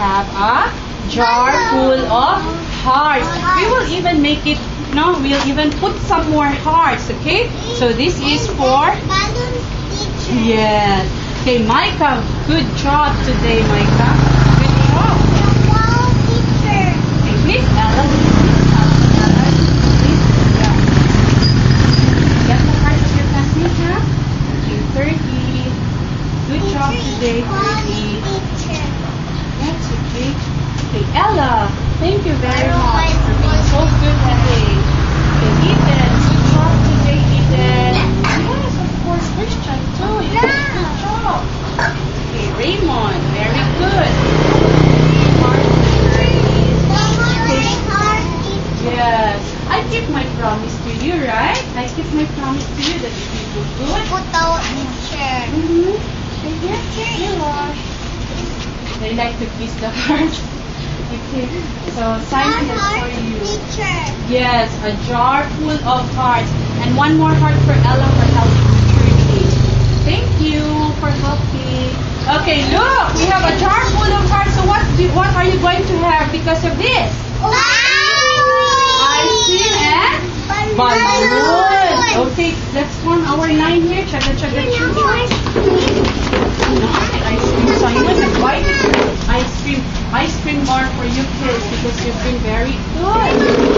have a jar full of hearts. We will even make it, no, we'll even put some more hearts, okay? So this is for, yes. Okay, Micah, good job today, Micah. Good job. Okay, please, Ella, please, Ella, Ella, please, yeah. Get the hearts of your classmate, huh? Okay, 30. Good job today, 30. Teacher. That's okay. Okay, Ella, thank you very much for being so good today. Ethan, good job today, Ethan. Yes, of course, Christian too. You did a good job. Okay, Raymond, very good. Mark, Very hard, teacher. Yes, I keep my promise to you, right? I keep my promise to you that if you do good, Put out, teacher. mm-hmm. Here, here, wash. They like to kiss the heart. Okay, so sign One for you. teacher. Yes, a jar full of hearts. And one more heart for Ella for helping with Trudy. Thank you for helping. Okay, look, we have a jar full of hearts. So what do, what are you going to have because of this? Ice cream and balloon. Okay, let's form our line here. Chaga chaga chaga. Cream for you kids because you've been very good.